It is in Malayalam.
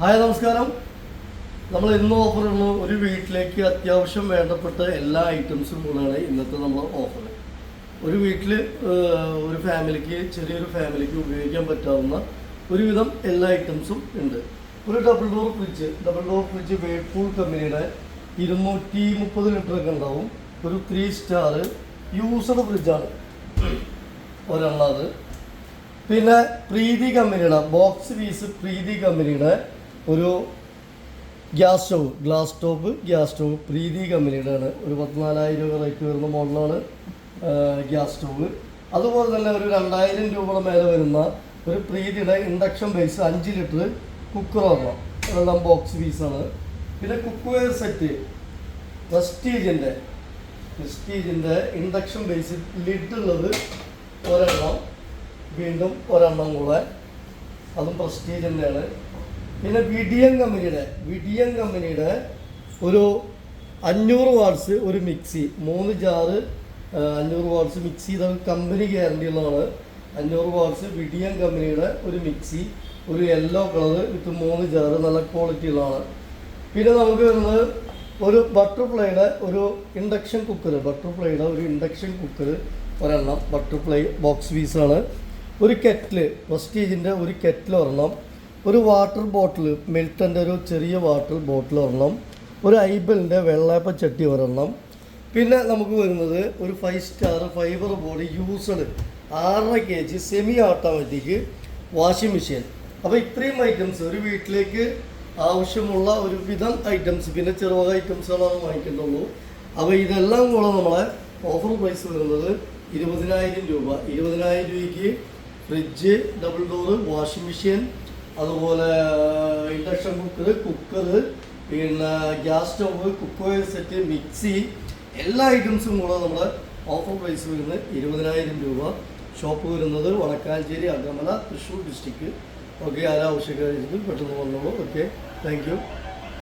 ഹായ് നമസ്കാരം. നമ്മൾ ഇന്ന് ഓഫർ ഉള്ളു ഒരു വീട്ടിലേക്ക് അത്യാവശ്യം വേണ്ടപ്പെട്ട എല്ലാ ഐറ്റംസും കൂടെയാണ് ഇന്നത്തെ നമ്മൾ ഓഫർ ഒരു വീട്ടിൽ ഒരു ഫാമിലിക്ക് ചെറിയൊരു ഫാമിലിക്ക് ഉപയോഗിക്കാൻ പറ്റാവുന്ന ഒരുവിധം എല്ലാ ഐറ്റംസും ഉണ്ട്. ഒരു double door fridge double door fridge Whirlpool കമ്പനിയുടെ ഇരുന്നൂറ്റി മുപ്പത് ലിറ്ററൊക്കെ ഉണ്ടാവും. ഒരു ത്രീ സ്റ്റാർ യൂസഡ് ഫ്രിഡ്ജാണ് ഒരെണ്ണം അത്. പിന്നെ പ്രീതി കമ്പനിയുടെ ബോക്സ് പീസ് പ്രീതി കമ്പനിയുടെ ഒരു gas stove glass top gas stove Preethi കമ്പനിയുടെ ആണ് ഒരു പത്തിനാലായിരം രൂപ റേറ്റ് വരുന്ന മോഡലാണ് ഗ്യാസ് സ്റ്റോവ്. അതുപോലെ തന്നെ ഒരു രണ്ടായിരം രൂപയുടെ മേലെ വരുന്ന ഒരു പ്രീതിയുടെ ഇൻഡക്ഷൻ ബേസ് അഞ്ച് ലിറ്റർ കുക്കർ ഒരെണ്ണം അതെല്ലാം ബോക്സ് പീസാണ് പിന്നെ കുക്ക് വെയർ സെറ്റ് പ്രസ്റ്റീജിന്റെ പ്രസ്റ്റീജിന്റെ ഇൻഡക്ഷൻ ബേസ് ലിഡ് ഉള്ളത് ഒരെണ്ണം വീണ്ടും ഒരെണ്ണം കൂടെ. അതും പ്രസ്റ്റീജ് തന്നെയാണ് പിന്നെ വിഡിയൻ കമ്പനിയുടെ വിഡിയൻ കമ്പനിയുടെ ഒരു അഞ്ഞൂറ് വാട്ട്സ് ഒരു മിക്സി മൂന്ന് ജാറ് അഞ്ഞൂറ് വാട്ട്സ് മിക്സി ഇത് കമ്പനി ഗ്യാരണ്ടി ഉള്ളതാണ്. അഞ്ഞൂറ് വാട്ട്സ് വിഡിയൻ കമ്പനിയുടെ ഒരു മിക്സി ഒരു യെല്ലോ കളർ വിത്ത് മൂന്ന് ജാറ് നല്ല ക്വാളിറ്റി ഉള്ളതാണ്. പിന്നെ നമുക്ക് വരുന്നത് ഒരു ബട്ടർഫ്ലൈയുടെ ഒരു ഇൻഡക്ഷൻ കുക്കർ ബട്ടർഫ്ലൈയുടെ ഒരു ഇൻഡക്ഷൻ കുക്കർ ഒരെണ്ണം ബട്ടർഫ്ലൈ ബോക്സ് പീസാണ് ഒരു കെറ്റിൽ പ്രസ്റ്റീജിന്റെ ഒരു കെറ്റിൽ ഒരെണ്ണം ഒരു വാട്ടർ ബോട്ടിൽ മിൽട്ടന്റെ ഒരു ചെറിയ വാട്ടർ ബോട്ടിൽ ഒരെണ്ണം ഒരു ഐബലിന്റെ വെള്ളയപ്പ ചട്ടി ഒരെണ്ണം. പിന്നെ നമുക്ക് വരുന്നത് ഒരു five star fibre body used ആറര K G semi automatic washing machine അപ്പോൾ ഇത്രയും ഐറ്റംസ് ഒരു വീട്ടിലേക്ക് ആവശ്യമുള്ള ഒരു വിധം ഐറ്റംസ് പിന്നെ ചെറുവക ഐറ്റംസുകളാണ് വാങ്ങിക്കുന്നുള്ളൂ. അപ്പോൾ ഇതെല്ലാം കൂടെ നമ്മളെ ഓഫർ പ്രൈസ് വരുന്നത് ഇരുപതിനായിരം രൂപ. ഇരുപതിനായിരം രൂപയ്ക്ക് fridge double door washing machine അതുപോലെ ഇൻഡക്ഷൻ കുക്കർ കുക്കർ പിന്നെ gas stove cooker set mixie എല്ലാ ഐറ്റംസും കൂടെ നമ്മുടെ ഓഫർ പ്രൈസ് വരുന്നത് ഇരുപതിനായിരം രൂപ. ഷോപ്പ് വരുന്നത് വടക്കാഞ്ചേരി അകമല തൃശ്ശൂർ ഡിസ്ട്രിക്ട് ഓക്കെ ആരാവശ്യക്കാരായിരിക്കും പെട്ടെന്ന് വന്നോളൂ. Okay thank